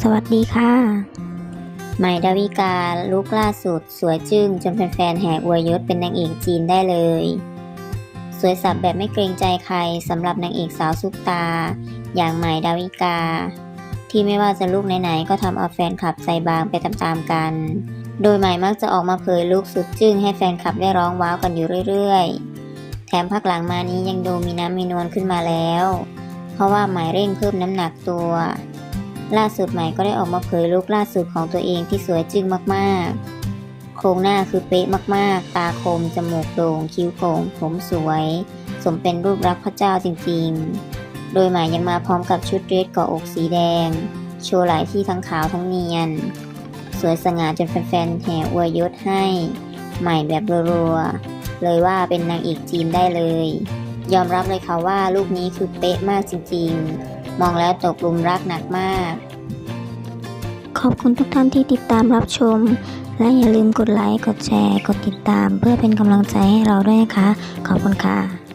สวัสดีค่ะใหม่ดาวิกาลุกล่าสุด สวยจึ้งจนแฟนๆแห่อวยยศเป็นนางเอกจีนได้เลย สวยสับแบบไม่เกรงใจใครสำหรับนางเอกสาวซุปตา อย่างใหม่ดาวิกา ที่ไม่ว่าจะลุกไหนๆก็ทำเอาแฟนคลับใจบางไปตามๆกัน โดยใหม่มักจะออกมาเผยลุกสุดจึ้งให้แฟนคลับได้ร้องว้าวกันอยู่เรื่อยๆ แถมพักหลังมานี้ยังดูมีน้ำมีนวลขึ้นมาแล้ว เพราะว่าใหม่เร่งเพิ่มน้ำหนักตัว ล่าสุดใหม่ก็ได้ออกมาเผยลุคล่าสุดของตัวเองที่สวยจึ้งมากๆ โครงหน้าคือเป๊ะมากๆ ตาคม จมูกโด่ง คิ้วโค้ง ผมสวย สมเป็นรูปรักพระเจ้าจริงๆ โดยใหม่ยังมาพร้อมกับชุดเดรสเกาะอกสีแดง โชว์หลายที่ทั้งขาวทั้งเนียน สวยสง่าจนแฟนๆ แห่อวยยศให้ ใหม่แบบรัวๆ เลยว่าเป็นนางเอกจีนได้เลย ยอมรับเลยค่ะว่าลูกนี้คือเป๊ะมากจริงๆ มองแล้วตกลุมรักหนักมาก ขอบคุณทุกท่านที่ติดตามรับชม และอย่าลืมกดไลค์ กดแชร์ กดติดตาม เพื่อเป็นกำลังใจให้เราด้วยนะคะ ขอบคุณค่ะ